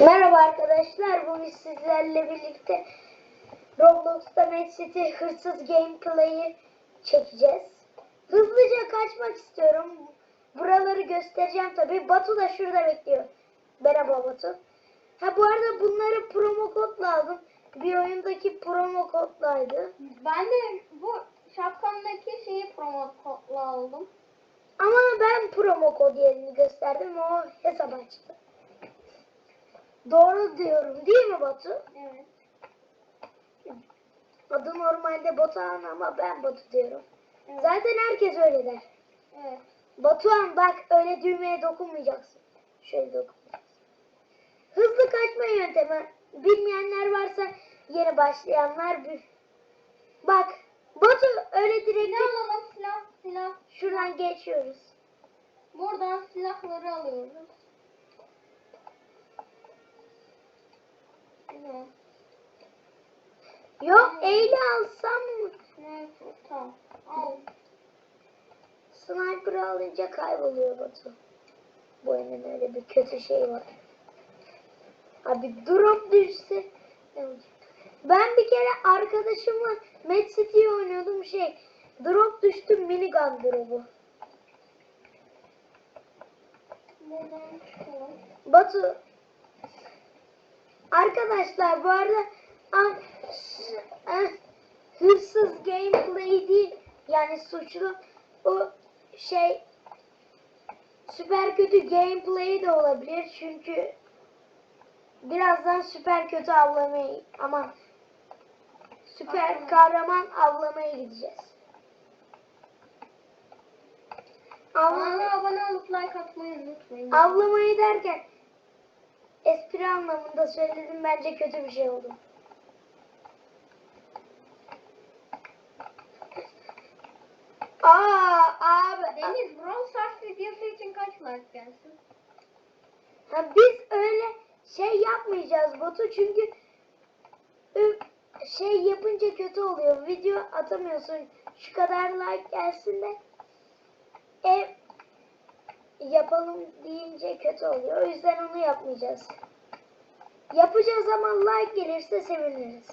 Merhaba arkadaşlar. Bugün sizlerle birlikte Roblox'ta Mad City hırsız gameplay'i çekeceğiz. Hızlıca kaçmak istiyorum. Buraları göstereceğim tabii. Batu da şurada bekliyor. Merhaba Batu. Ha bu arada bunları promo kodla aldım. Bir oyundaki promo kodlaydı. Ben de bu şapkamdaki şeyi promotla aldım. Ama ben promo kod yerini gösterdim. O hesap. Doğru diyorum değil mi Batu? Evet. Adı normalde Batuhan ama ben Batu diyorum. Evet. Zaten herkes öyle der. Evet. Batuhan bak öyle düğmeye dokunmayacaksın. Şöyle dokunmayacaksın. Hızlı kaçma yöntemi. Bilmeyenler varsa yeni başlayanlar bir... Bak Batu öyle direkt Silah alalım silah silah. şuradan geçiyoruz. Buradan silahları alıyoruz. Evet. Yok eyle alsam mı? Neyse tamam. Al. Sniper alınca kayboluyor Batu. Bu oyunun öyle bir kötü şey var. Abi drop düşse ne olacak? Ben bir kere arkadaşımla Mad City oynuyordum şey. Drop düştü minigun drop'u. Batu Arkadaşlar bu arada ah, hırsız gameplay değil yani suçlu o şey süper kötü gameplay de olabilir çünkü birazdan süper kötü avlamaya ama süper kahraman avlamaya gideceğiz. Avlama, Kanala abone olup like atmayı unutmayın. avlamayı derken espri anlamında söyledim bence kötü bir şey oldu. Aa abi. Deniz Brawl Stars videosu için kaç like gelsin? Ha, biz öyle şey yapmayacağız Batu çünkü şey yapınca kötü oluyor. Video atamıyorsun. Şu kadar like gelsin de ev yapalım deyince kötü oluyor. O yüzden onu yapmayacağız. Yapacağız ama like gelirse seviniriz.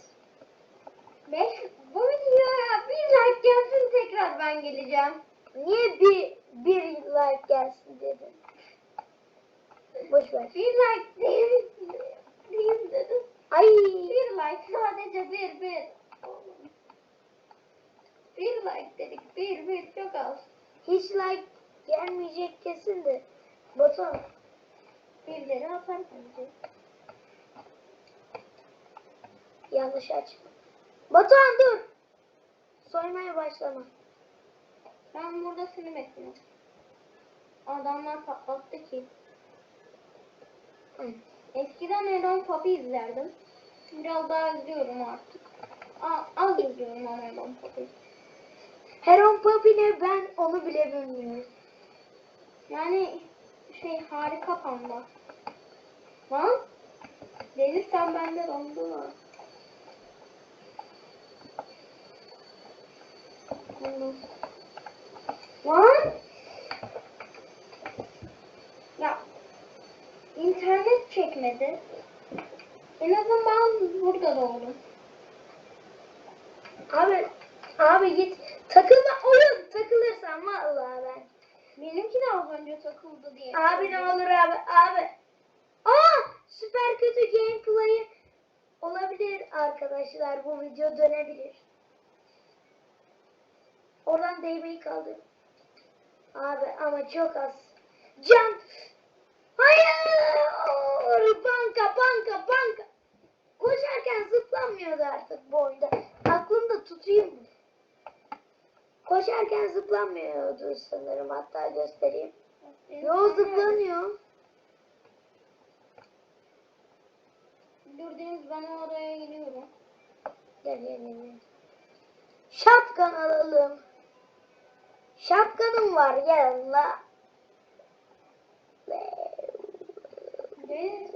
Beş, bu videoya bir like gelsin tekrar ben geleceğim. Niye bir bir like gelsin dedin? Boş ver. Bir like diyeyim, diyeyim dedim. Ay Bir like sadece bir bir. Bir like dedik bir bir çok az. hiç like gelmeyecek kesin de. Batu Birleri atar bence. yanlış açma. Batuhan dur. Soymaya başlama. Ben burada seni bekliyorum. Adamlar patlattı ki. Eskiden Elon Pop'u izlerdim. Biraz daha izliyorum artık. A- az izliyorum ama Elon Pop'u. Heron Papi ne ben onu bile bilmiyorum. Yani şey harika panda. Lan? Deniz sen bende dondu mu? Lan? Ya internet çekmedi. En azından burada doğdum. Abi abi git takılma oyun takılırsan vallahi ben. Benimki de az önce takıldı diye. Abi ne olur abi abi. Aa süper kötü gameplay'i olabilir arkadaşlar bu video dönebilir. Oradan değmeyi kaldır. Abi ama çok az. Jump. Hayır. Banka banka banka. Koşarken zıplanmıyordu artık bu oyunda. Aklımda tutayım mı? Koşarken zıplanmıyordu sanırım. Hatta göstereyim. Yo zıplanıyor. Dur Deniz ben o odaya gidiyorum. Gel gel gel. Şapkan alalım. Şapkanım var gel la. Deniz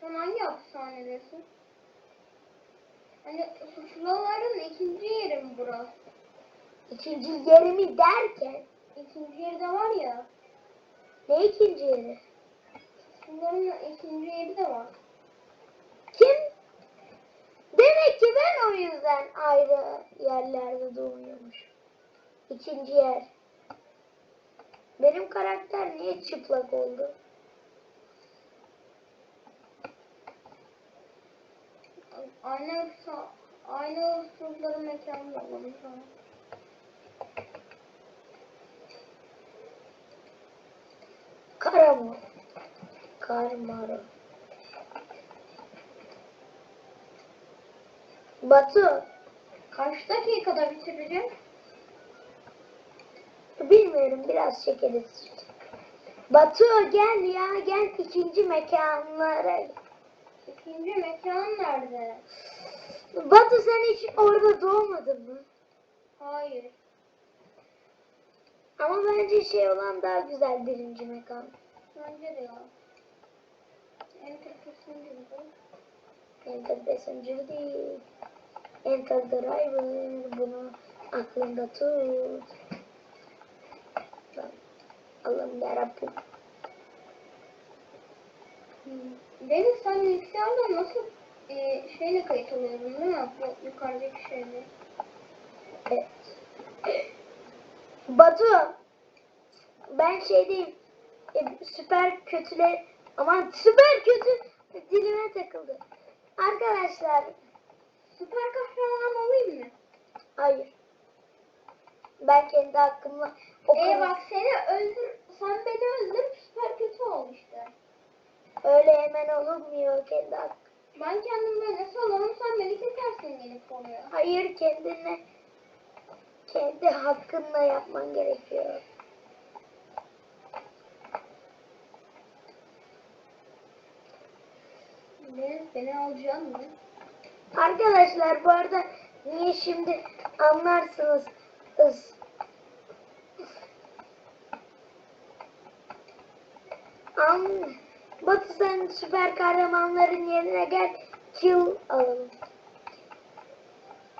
sen hangi hapishanedesin? Hani suçluların ikinci yeri mi burası? İkinci yerimi derken İkinci yeri de var ya. ne ikinci yeri? Bunların ikinci yeri de var. Kim? Demek ki ben o yüzden ayrı yerlerde doğuyormuş. İkinci yer. Benim karakter niye çıplak oldu? Aynı aynı ıssızların mekanı da olur şu an. Kara mı? Karmara. Batu. Kaç dakikada bitireceğim? Bilmiyorum biraz çekeriz. Batu gel ya gel ikinci mekanlara. İkinci mekan nerede? Batu sen hiç orada doğmadın mı? Hayır. Ama bence şey olan daha güzel birinci mekan. Bence de ya. Enter kesin gibi. Enter Passenger değil. Enter Driver. Bunu aklında tut. Allah'ım yarabbim. Deniz sen bilgisayarda nasıl e, şeyle kayıt alıyordun değil mi? Bu yukarıdaki şeyle. Evet. Batu. Ben şeydeyim. E, süper kötüler. Aman süper kötü dilime takıldı. Arkadaşlar. Süper kahraman olayım mı? Hayır. Ben kendi hakkımla Ee bak seni öldür, sen beni öldür süper kötü ol işte. Öyle hemen olmuyor kendi hakkı. Ben kendimden nasıl sen beni kesersin gelip oraya. Hayır kendine kendi hakkınla yapman gerekiyor. Deniz beni alacaksın mı? Arkadaşlar bu arada niye şimdi anlarsınız. Is. An Batu sen süper kahramanların yerine gel kill alalım.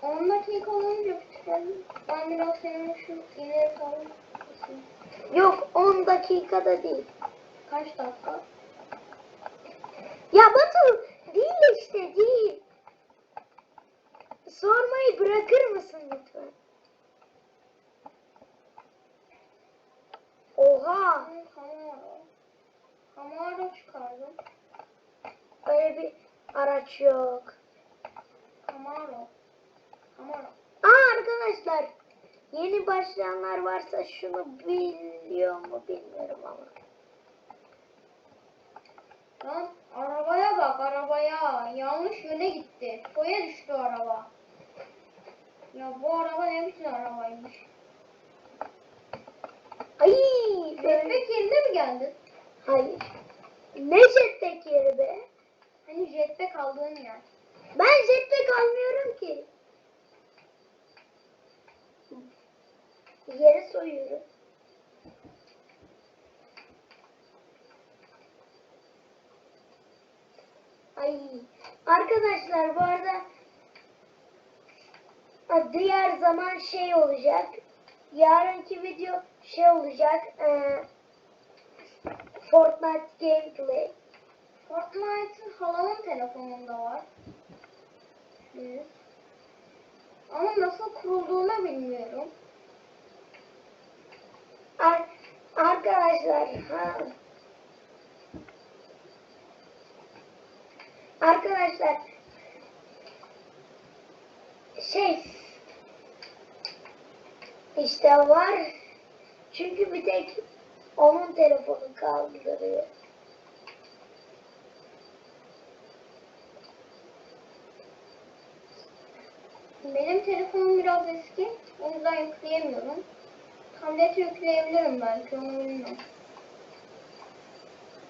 10 dakika olunca bitirelim. Ben biraz senin şu ileri falan Yok 10 dakikada değil. Kaç dakika? Ya Batu değil işte değil. Sormayı bırakır mısın lütfen? Oha! Hı, Hamaro. Hamaro çıkardım. Öyle bir araç yok. Hamaro. Hamaro. Aa arkadaşlar yeni başlayanlar varsa şunu biliyor mu bilmiyorum ama. Lan arabaya bak arabaya. Yanlış yöne gitti. Koya düştü araba. Ya bu araba ne biçim arabaymış. Ay! Jetpack yerine mi geldin? Hayır. Ne jetpack yeri be? Hani jetpack aldığın yer. Ben jetpack almıyorum ki. Yeri soyuyorum. Ay arkadaşlar bu arada diğer zaman şey olacak. Yarınki video şey olacak. E, Fortnite gameplay. Fortnite'ın halamın telefonunda var. Hı. Ama nasıl kurulduğunu bilmiyorum. Ar- arkadaşlar ha. Arkadaşlar şey işte var çünkü bir tek onun telefonu kaldırıyor. Benim telefonum biraz eski. O yüzden yükleyemiyorum. Tableti yükleyebilirim belki onu bilmiyorum.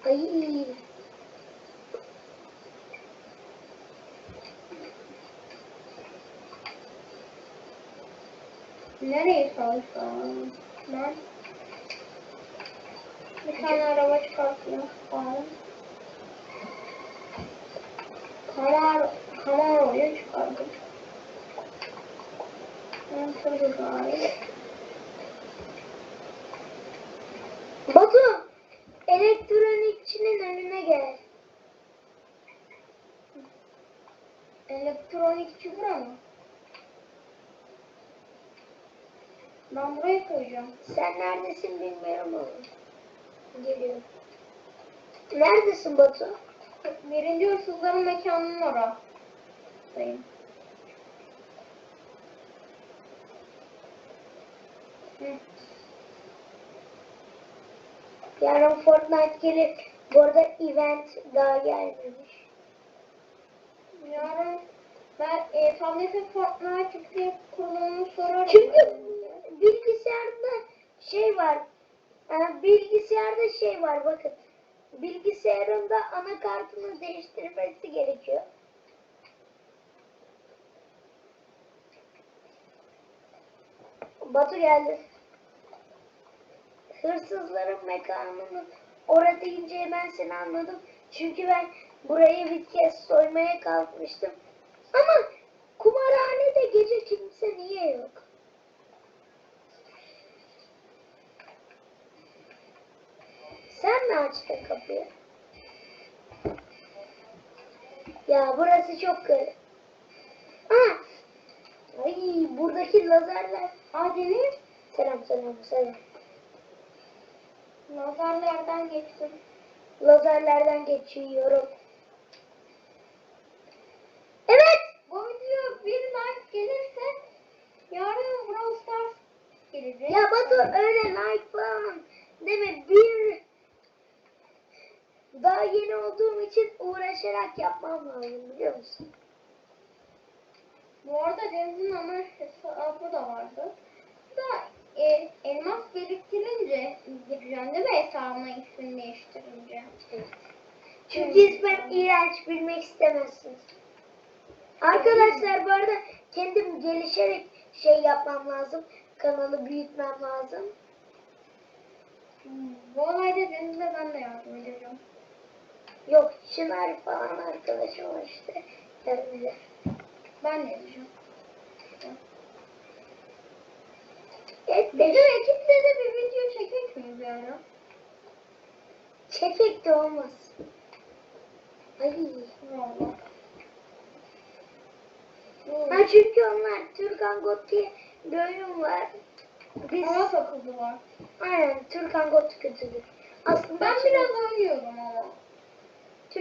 Ay Nereye sorsam? Ben bir tane araba çıkartmak lazım. Karar, Camaro'yu çıkardım. Ben şöyle bari. Batu! Elektronikçinin önüne gel. Elektronikçi bura mı? Ben buraya koyacağım. Sen neredesin bilmiyorum oğlum. Geliyorum. Neredesin Batu? Birinci hırsızların mekanının orası. Dayım. Hı. Yarın Fortnite gelir. Bu arada event daha gelmemiş. Yarın ben e, tablete Fortnite yükleyip kurulumunu sorarım. Çünkü bilgisayarda şey var. E, Bilgisayarda şey var bakın. Bilgisayarında anakartını değiştirmesi gerekiyor. Batu geldi. Hırsızların mekanını orada deyince ben seni anladım. Çünkü ben burayı bir kez soymaya kalkmıştım. Ama kumarhanede gece kimse niye yok? Sen mi açtın kapıyı? Ya burası çok garip. Aa! Ay buradaki lazerler. Aa Demir, Selam selam selam. nazarlardan geçtim. Lazerlerden geçiyorum. Evet. Bu video bir like gelirse yarın Brawl Stars gelecek. Ya Batu öyle like falan deme bir daha yeni olduğum için uğraşarak yapmam lazım biliyor musun? Bu arada Deniz'in ana hesabı da vardı. Da e, elmas biriktirince gireceksin değil mi hesabına ismini değiştirince? Evet. Çünkü ismim iğrenç bilmek istemezsiniz. Arkadaşlar bu arada kendim gelişerek şey yapmam lazım. Kanalı büyütmem lazım. Bu olayda Deniz'e ben de yardım edeceğim. Yok Çınar falan arkadaşım var işte. Eder. Ben de edeceğim. Et Bir de de ekiple de bir video çekecek miyiz yarın? çekek de olmaz. Ay. Valla. Ha çünkü onlar Türkan Got diye bir oyun var. Biz Ona takıldılar. aynen Türkan Got kötüdür. Aslında Ben biraz oynuyorum ama.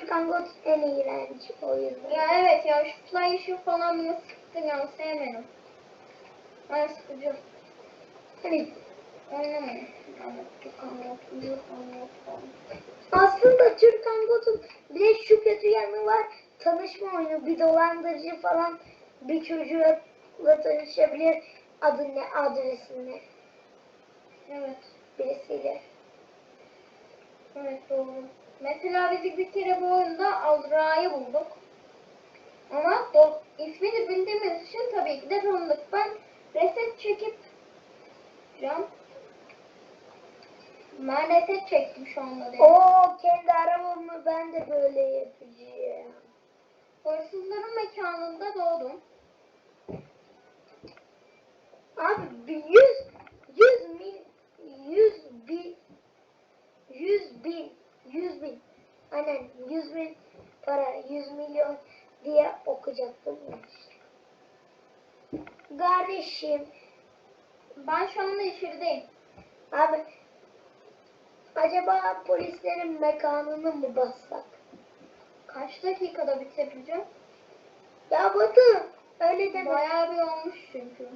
Türkan Got en iğrenç oyun. Ya evet ya şu play issue falan beni sıktı ya sevmedim. Ben sıkıcı. Hani Oynamayın. Aslında Türkan Got'un bir de şu kötü yanı var. Tanışma oyunu bir dolandırıcı falan bir çocuğla tanışabilir. Adı ne adresini Evet. birisiyle. Evet doğru. Mesela biz bir kere bu oyunda Azra'yı bulduk. Ama do- ismini bildiğimiz için tabii ki de tanıdık. Ben reset çekip Can. Ben reset çektim şu anda değil. Oo kendi arabamı ben de böyle yapacağım. Hırsızların mekanında doğdum. Abi bir yüz mil, yüz bin, yüz bin, yüz bin. Aynen yüz bin para, yüz milyon diye okuyacaktım. Kardeşim, Ben şu anda içerideyim. abi acaba polislerin mekanını mı bassak? Kaç dakikada bitebileceğim? Ya Batu, öyle deme. Bayağı bir olmuş çünkü.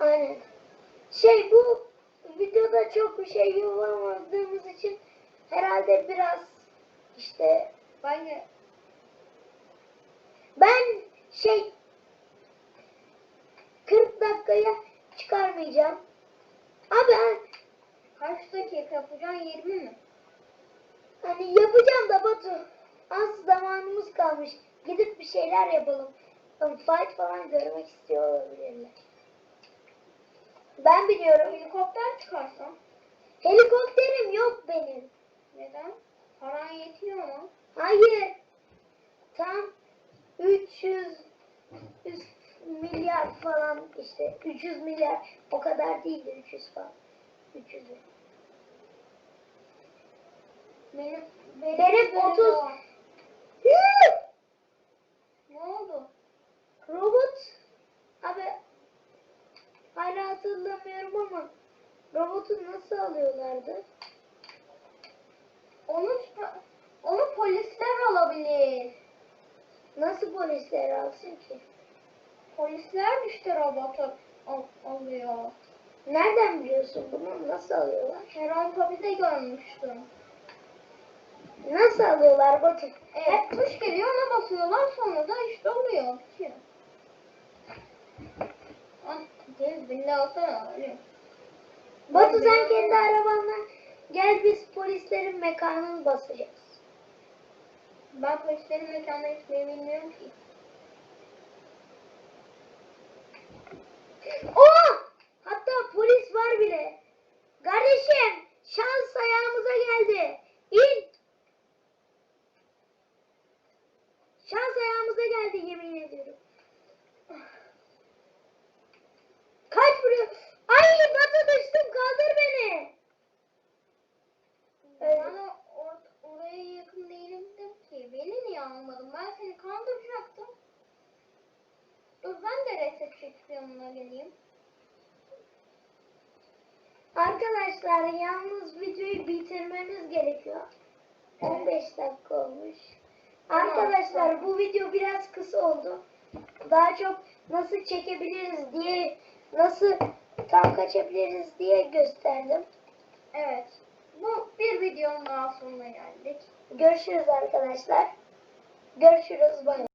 Aynen. Şey bu videoda çok bir şey yapamadığımız için herhalde biraz işte Ben ben şey 40 dakikaya çıkarmayacağım. Abi kaç dakika yapacağım? 20 mi? hani yapacağım da Batu az zamanımız kalmış. Gidip bir şeyler yapalım. Fight falan görmek istiyor olabilirler. Ben biliyorum. Helikopter çıkarsam. Helikopterim yok benim. Neden? Paran yetiyor mu? Hayır. Tam 300 milyar falan işte 300 milyar o kadar değildi 300 falan 300 Melih Melih 30 Ne oldu? Robot abi hala hatırlamıyorum ama robotu nasıl alıyorlardı? Onu onu polisler alabilir. Nasıl polisler alsın ki? Polisler işte robotu al- alıyor. Nereden biliyorsun bunu? Nasıl alıyorlar? Heron Papi'de görmüştüm. Nasıl alıyorlar Batu? Evet, tuş geliyor ona basıyorlar sonra da işte oluyor. Bitiyor. Deniz beni de alsana. öyle. Batu sen kendi arabanla gel biz polislerin mekanını basacağız. Ben polislerin mekanına gitmeyi bilmiyorum ki. Oh! Hatta polis var bile. Kardeşim şans ayağımıza geldi. İn. Şans ayağımıza geldi yemin ediyorum. Kaç buraya. Ay Batu düştüm kaldır beni. Ben Evet. o, or- oraya yakın değilimdim ki. Beni niye almadın? Ben seni kandıracaktım. Dur ben de reset yanına geleyim. Arkadaşlar yalnız videoyu bitirmemiz gerekiyor. 15 dakika olmuş. Arkadaşlar bu video biraz kısa oldu. Daha çok nasıl çekebiliriz diye, nasıl tam kaçabiliriz diye gösterdim. Evet. Bu bir videonun daha sonuna geldik. Görüşürüz arkadaşlar. Görüşürüz. Bay.